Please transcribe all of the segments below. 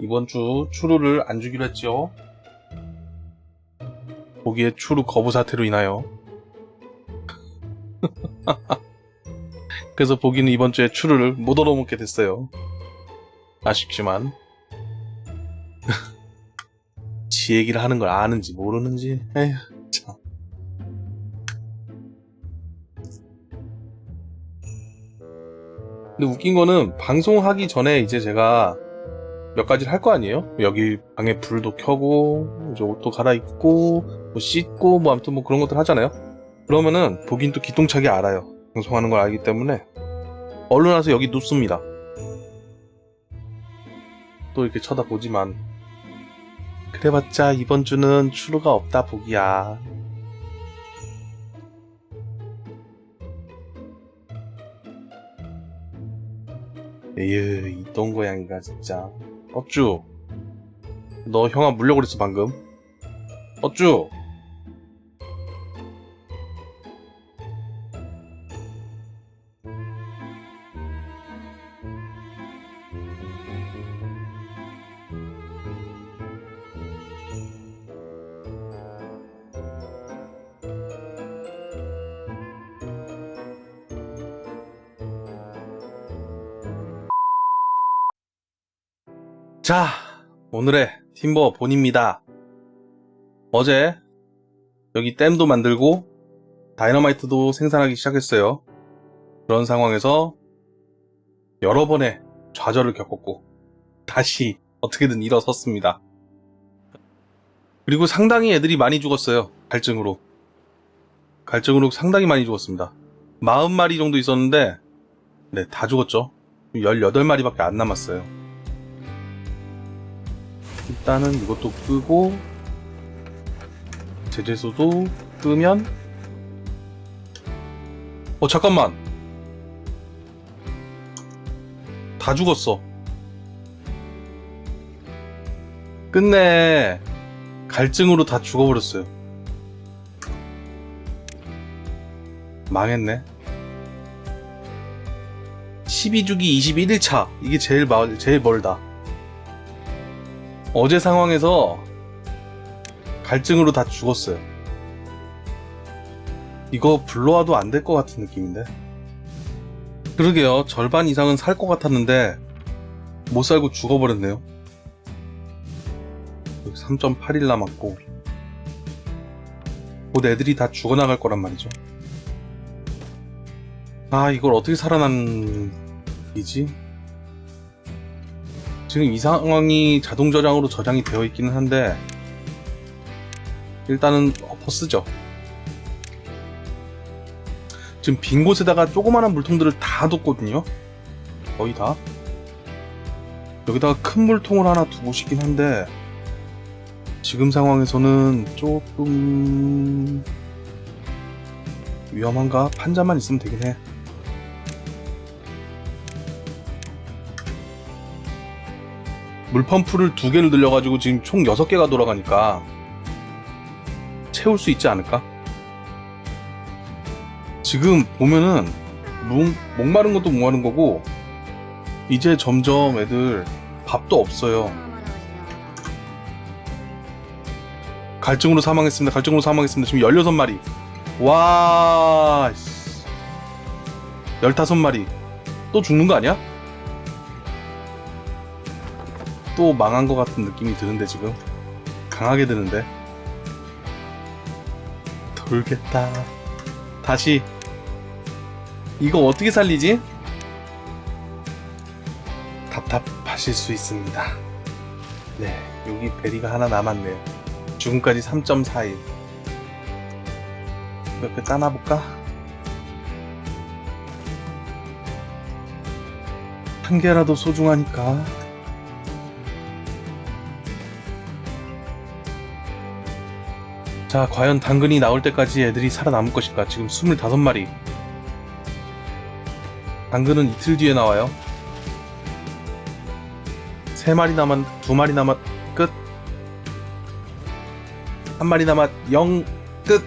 이번 주 추루를 안 주기로 했죠. 거기에 추루 거부 사태로 인하여. 그래서 보기는 이번 주에 추루를 못 얻어먹게 됐어요. 아쉽지만. 지 얘기를 하는 걸 아는지 모르는지. 에휴, 참. 근데 웃긴 거는 방송하기 전에 이제 제가 몇 가지를 할 거 아니에요? 여기 방에 불도 켜고, 이제 옷도 갈아입고, 뭐 씻고, 뭐 아무튼 뭐 그런 것들 하잖아요? 그러면은 보긴 또 기똥차게 알아요. 방송하는 걸 알기 때문에. 얼른 와서 여기 눕습니다. 또 이렇게 쳐다보지만. 그래봤자 이번 주는 추루가 없다 보기야. 에휴, 이 똥 고양이가 진짜. 어쭈. 너 형아 물려고 그랬어, 방금. 어쭈. 자, 오늘의 팀버 본입니다. 어제 여기 댐도 만들고 다이너마이트도 생산하기 시작했어요. 그런 상황에서 여러 번의 좌절을 겪었고 다시 어떻게든 일어섰습니다. 그리고 상당히 애들이 많이 죽었어요. 갈증으로. 갈증으로 상당히 많이 죽었습니다. 40마리 정도 있었는데 네, 다 죽었죠. 18마리밖에 안 남았어요. 일단은 이것도 끄고 제재소도 끄면 어 잠깐만. 다 죽었어. 끝내. 갈증으로 다 죽어버렸어요. 망했네. 12주기 21일차. 이게 제일 마, 제일 멀다 어제 상황에서 갈증으로 다 죽었어요. 이거 불러와도 안 될 것 같은 느낌인데. 그러게요. 절반 이상은 살 것 같았는데 못 살고 죽어버렸네요. 3.8일 남았고 곧 애들이 다 죽어나갈 거란 말이죠. 아 이걸 어떻게 살아난 이지? 지금 이 상황이 자동 저장으로 저장이 되어 있기는 한데 일단은 엎어 쓰죠. 지금 빈 곳에다가 조그마한 물통들을 다 뒀거든요. 거의 다. 여기다가 큰 물통을 하나 두고 싶긴 한데 지금 상황에서는 조금 위험한가? 판자만 있으면 되긴 해. 물펌프를 두 개를 늘려가지고 지금 총 6개가 돌아가니까 채울 수 있지 않을까? 지금 보면은 목, 목마른 것도 목마른 거고 이제 점점 애들 밥도 없어요. 갈증으로 사망했습니다. 갈증으로 사망했습니다. 지금 16마리. 와, 씨. 15마리. 또 죽는 거 아니야? 또 망한 것 같은 느낌이 드는데 지금? 강하게 드는데? 돌겠다. 다시. 이거 어떻게 살리지? 답답하실 수 있습니다. 네 여기 베리가 하나 남았네요. 죽음까지 3.4일. 몇개 따놔볼까? 한 개라도 소중하니까 자, 과연 당근이 나올 때까지 애들이 살아남을 것일까? 지금 25마리. 당근은 이틀 뒤에 나와요. 3마리 남았, 2마리 남았, 끝. 1마리 남았, 0, 끝.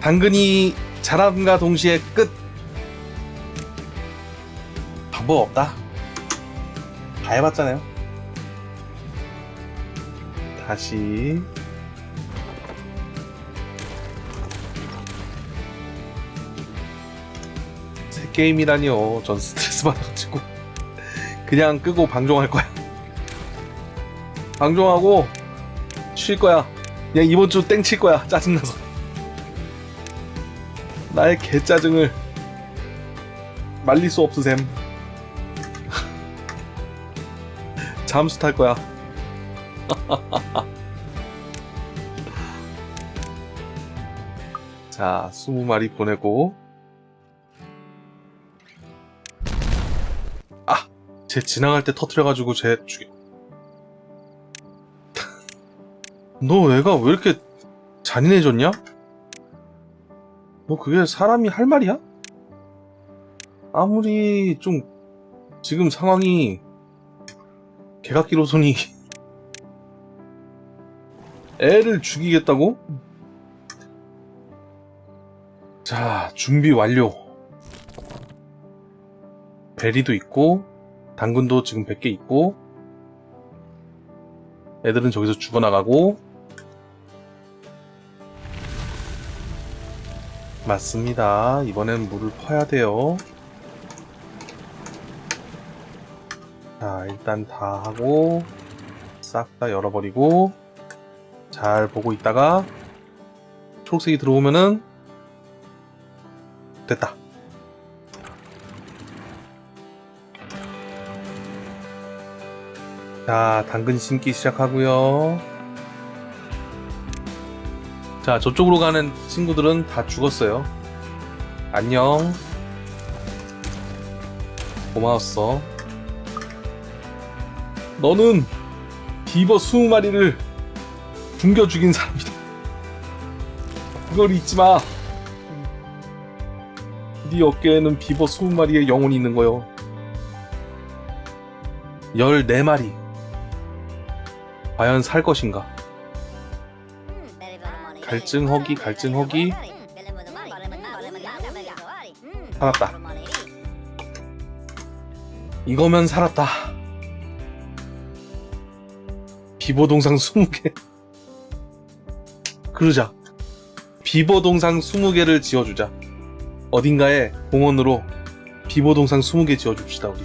당근이 자람과 동시에 끝. 방법 없다. 다 해봤잖아요. 다시 새 게임이라니요. 전 스트레스 받아가지고 그냥 끄고 방종할 거야. 방종하고 쉴 거야. 그냥 이번 주 땡 칠 거야. 짜증나서. 나의 개짜증을 말릴 수 없으셈. 잠수 탈 거야. 자, 20마리 보내고. 아! 쟤 지나갈 때 터트려가지고 쟤 죽여. 너 애가 왜 이렇게 잔인해졌냐? 너 그게 사람이 할 말이야? 아무리 좀 지금 상황이 개각기로손이 애를 죽이겠다고? 자, 준비 완료. 베리도 있고, 당근도 지금 100개 있고, 애들은 저기서 죽어나가고, 맞습니다. 이번엔 물을 퍼야 돼요. 자, 일단 다 하고, 싹 다 열어버리고, 잘 보고 있다가, 초록색이 들어오면은, 됐다. 자, 당근 심기 시작하고요. 자, 저쪽으로 가는 친구들은 다 죽었어요. 안녕. 고마웠어. 너는 비버 20마리를 굶겨 죽인 사람이다. 그걸 잊지 마. 네 어깨에는 비버 20마리의 영혼이 있는 거요. 14마리. 과연 살 것인가? 갈증 허기 갈증 허기 살았다. 이거면 살았다. 비버 동상 20개. 그러자. 비버 동상 20개를 지어주자. 어딘가에 공원으로 비버 동상 20개 지어줍시다, 우리.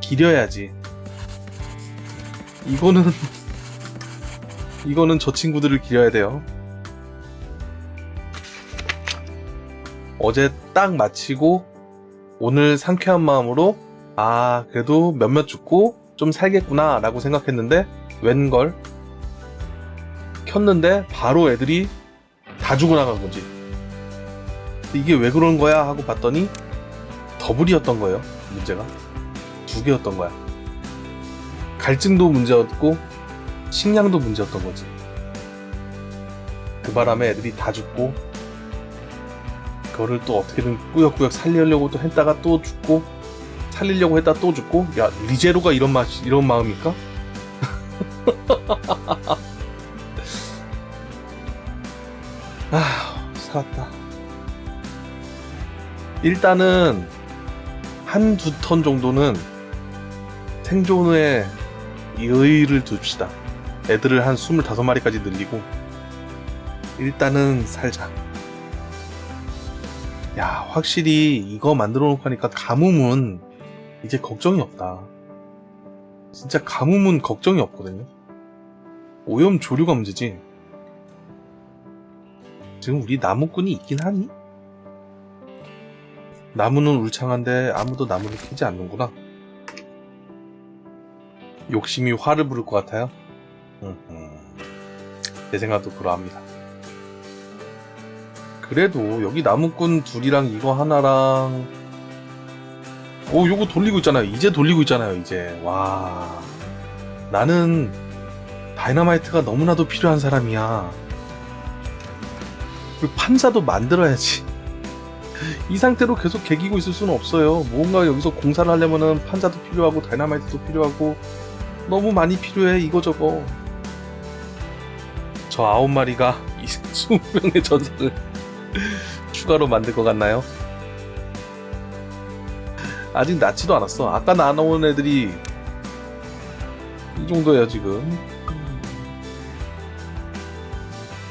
기려야지. 이거는, 이거는 저 친구들을 기려야 돼요. 어제 딱 마치고 오늘 상쾌한 마음으로 아 그래도 몇몇 죽고 좀 살겠구나 라고 생각했는데 웬걸? 켰는데 바로 애들이 다 죽어 나간 거지. 이게 왜 그런 거야 하고 봤더니 더블이었던 거예요 문제가. 두 개였던 거야 갈증도 문제였고 식량도 문제였던 거지 그 바람에 애들이 다 죽고 그거를 또 어떻게든 꾸역꾸역 살리려고 또 했다가 또 죽고 살리려고 했다 또 죽고 야 리제로가 이런 맛 이런 마음일까? 아 살았다. 일단은 한 두 턴 정도는 생존에 의의를 둡시다. 애들을 한 25마리까지 늘리고 일단은 살자. 야, 확실히 이거 만들어 놓고 하니까 가뭄은 이제 걱정이 없다. 진짜 가뭄은 걱정이 없거든요. 오염 조류가 문제지. 지금 우리 나무꾼이 있긴 하니? 나무는 울창한데 아무도 나무를 캐지 않는구나. 욕심이 화를 부를 것 같아요. 음흠. 제 생각도 그러합니다. 그래도 여기 나무꾼 둘이랑 이거 하나랑 오 요거 돌리고 있잖아요 이제 돌리고 있잖아요 이제 와 나는 다이너마이트가 너무나도 필요한 사람이야 그리고 판사도 만들어야지 이 상태로 계속 개기고 있을 수는 없어요 뭔가 여기서 공사를 하려면은 판자도 필요하고 다이너마이트도 필요하고 너무 많이 필요해 이거저거 저 아홉 마리가 이 20명의 전사를 추가로 만들 것 같나요? 아직 낳지도 않았어. 아까 나눠온 애들이 이 정도예요 지금.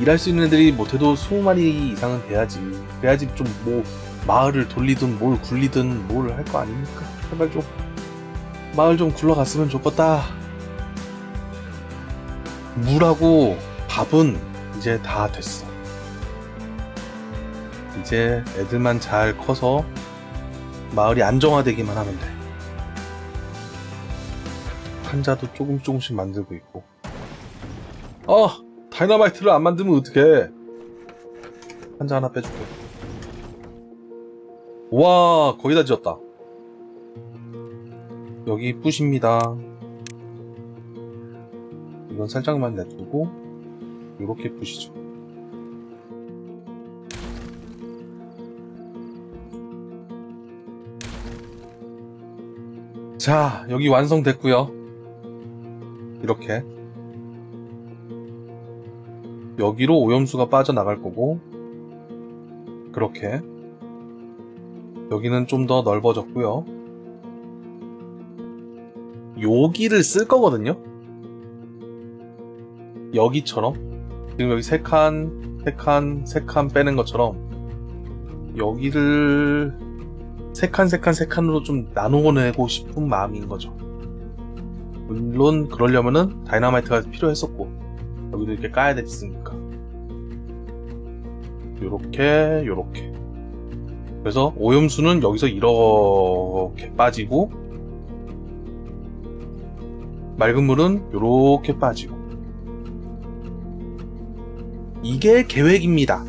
일할 수 있는 애들이 못해도 20마리 이상은 돼야지. 그래야지 좀 뭐 마을을 돌리든 뭘 굴리든 뭘 할 거 아닙니까? 제발 좀 마을 좀 굴러갔으면 좋겠다. 물하고 밥은 이제 다 됐어. 이제 애들만 잘 커서 마을이 안정화되기만 하면 돼. 판자도 조금 조금씩 만들고 있고. 어! 다이너마이트를 안 만들면 어떡해. 판자 하나 빼줄게. 와, 거의 다 지었다. 여기 뿌십니다. 이건 살짝만 냅두고, 이렇게 뿌시죠. 자, 여기 완성됐고요. 이렇게. 여기로 오염수가 빠져나갈 거고, 그렇게. 여기는 좀 더 넓어졌고요. 여기를 쓸 거거든요. 여기처럼. 지금 여기 세 칸, 세 칸, 세 칸 빼는 것처럼, 여기를 세 칸, 세 칸, 세 칸으로 좀 나누어내고 싶은 마음인 거죠. 물론 그러려면은 다이나마이트가 필요했었고 여기도 이렇게 까야 됐으니까 요렇게 요렇게 그래서 오염수는 여기서 이렇게 빠지고 맑은 물은 요렇게 빠지고 이게 계획입니다.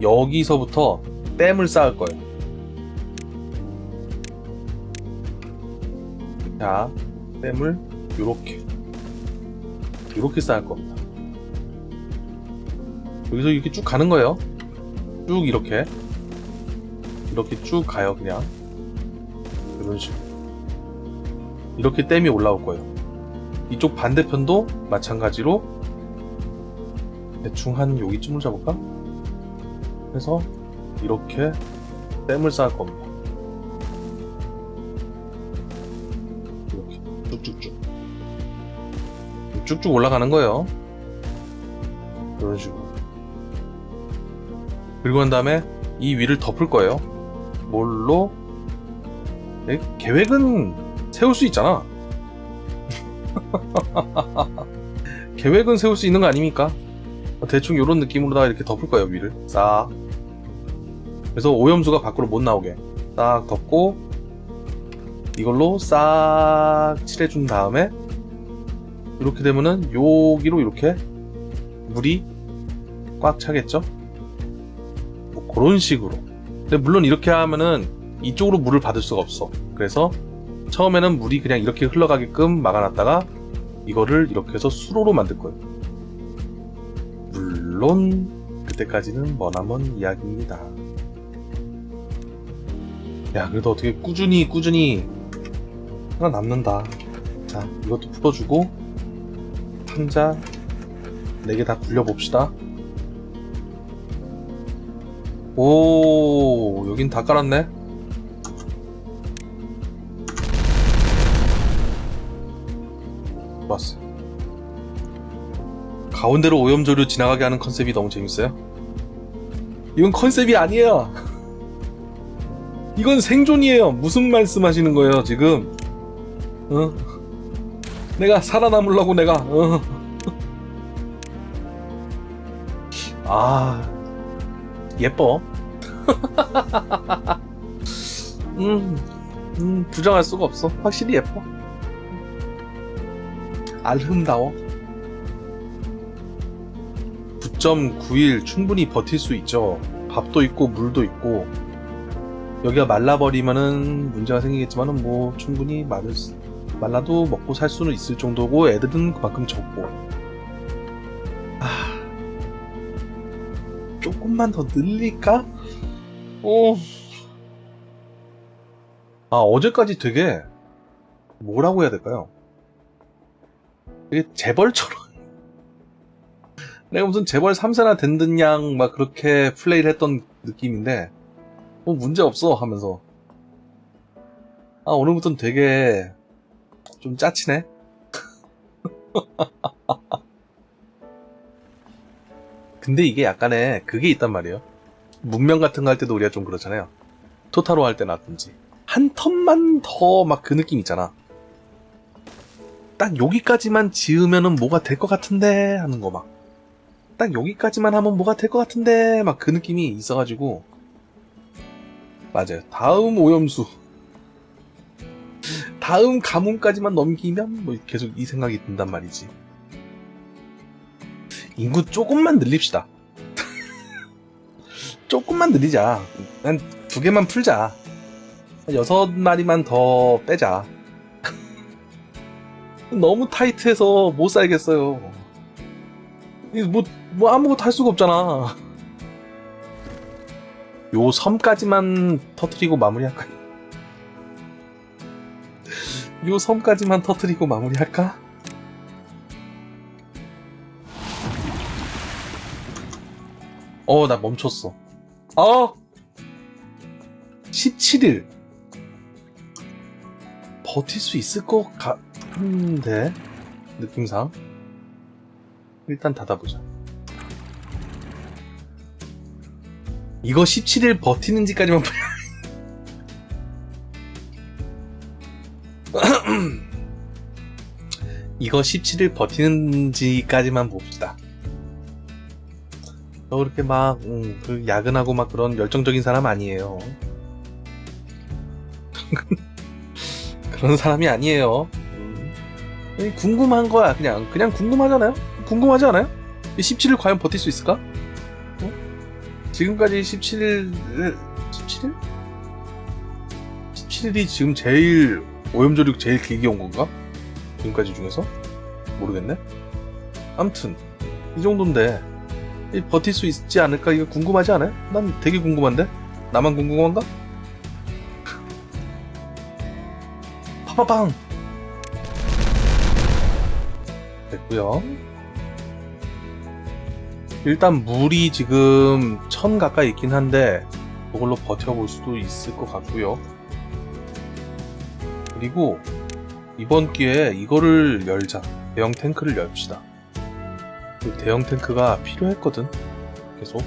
여기서부터 댐을 쌓을 거예요. 자, 댐을 요렇게 요렇게 쌓을 겁니다. 여기서 이렇게 쭉 가는 거예요. 쭉 이렇게 이렇게 쭉 가요 그냥 이런 식으로 이렇게 댐이 올라올 거예요. 이쪽 반대편도 마찬가지로 대충 한 여기쯤을 잡을까? 해서 이렇게 댐을 쌓을 겁니다. 이렇게 쭉쭉쭉 쭉쭉 올라가는 거예요. 이런 식으로. 그리고 난 다음에 이 위를 덮을 거예요. 뭘로? 에? 계획은 세울 수 있잖아. 계획은 세울 수 있는 거 아닙니까? 대충 이런 느낌으로다가 이렇게 덮을 거예요 위를 싹. 그래서 오염수가 밖으로 못 나오게 싹 덮고 이걸로 싹 칠해준 다음에 이렇게 되면은 여기로 이렇게 물이 꽉 차겠죠? 뭐 그런 식으로. 근데 물론 이렇게 하면은 이쪽으로 물을 받을 수가 없어. 그래서 처음에는 물이 그냥 이렇게 흘러가게끔 막아놨다가 이거를 이렇게 해서 수로로 만들 거예요. 물론 그때까지는 머나먼 이야기입니다. 야, 그래도 어떻게 꾸준히 꾸준히 하나 남는다. 자, 이것도 풀어주고 판자 4개 다 굴려봅시다. 오, 여긴 다 깔았네. 좋았어요. 가운데로 오염조류 지나가게 하는 컨셉이 너무 재밌어요. 이건 컨셉이 아니에요. 이건 생존이에요. 무슨 말씀하시는 거예요, 지금? 어? 내가 살아남으려고 내가, 어. 아, 예뻐. 음, 음, 부정할 수가 없어. 확실히 예뻐. 알흠다워. 9.9일 충분히 버틸 수 있죠. 밥도 있고 물도 있고 여기가 말라버리면은 문제가 생기겠지만은 뭐 충분히 마를 수- 말라도 먹고 살 수는 있을 정도고 애들은 그만큼 적고 아 조금만 더 늘릴까? 어. 아 어제까지 되게 뭐라고 해야 될까요? 되게 재벌처럼 내가 무슨 재벌 3세나 된 듯 양 막 그렇게 플레이를 했던 느낌인데 뭐 문제 없어 하면서 아 오늘부터는 되게 좀 짜치네 근데 이게 약간의 그게 있단 말이에요. 문명 같은 거 할 때도 우리가 좀 그렇잖아요. 토타로 할 때나든지 한 턴만 더 막 그 느낌 있잖아. 딱 여기까지만 지으면은 뭐가 될 것 같은데 하는 거 막. 딱 여기까지만 하면 뭐가 될 것 같은데 막 그 느낌이 있어가지고 맞아요. 다음 오염수 다음 가뭄까지만 넘기면 뭐 계속 이 생각이 든단 말이지. 인구 조금만 늘립시다. 조금만 늘리자. 한두 개만 풀자. 한 여섯 마리만 더 빼자. 너무 타이트해서 못 살겠어요. 뭐, 뭐 아무것도 할 수가 없잖아. 요 섬까지만 터트리고 마무리할까? 요 섬까지만 터트리고 마무리할까? 어, 나 멈췄어. 어! 17일. 버틸 수 있을 것 같 은데, 느낌상. 일단 닫아보자. 이거 17일 버티는지까지만. 이거 17일 버티는지까지만 봅시다. 저 그렇게 막, 음, 그 야근하고 막 그런 열정적인 사람 아니에요. 그런 사람이 아니에요. 궁금한 거야, 그냥. 그냥 궁금하잖아요? 궁금하지 않아요? 17일 과연 버틸 수 있을까? 어? 지금까지 17일, 17일? 17일이 지금 제일, 오염조력 제일 길게 온 건가? 지금까지 중에서? 모르겠네? 암튼, 이 정도인데, 이 버틸 수 있지 않을까? 이거 궁금하지 않아요? 난 되게 궁금한데? 나만 궁금한가? 파파빵! 됐고요. 일단 물이 지금 천 가까이 있긴 한데 그걸로 버텨볼 수도 있을 것 같고요. 그리고 이번 기회에 이거를 열자. 대형 탱크를 엽시다. 그 대형 탱크가 필요했거든. 계속.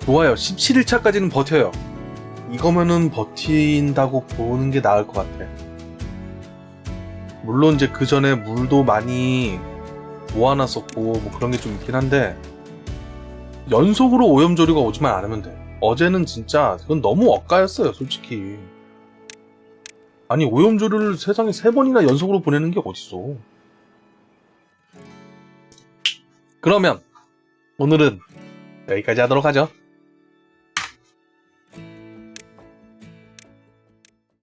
좋아요. 17일차까지는 버텨요. 이거면은 버틴다고 보는 게 나을 것 같아 물론 이제 그 전에 물도 많이 모아놨었고 뭐 그런 게 좀 있긴 한데 연속으로 오염조류가 오지만 않으면 돼 어제는 진짜 그건 너무 억까였어요 솔직히. 아니 오염조류를 세상에 세 번이나 연속으로 보내는 게 어딨어. 그러면 오늘은 여기까지 하도록 하죠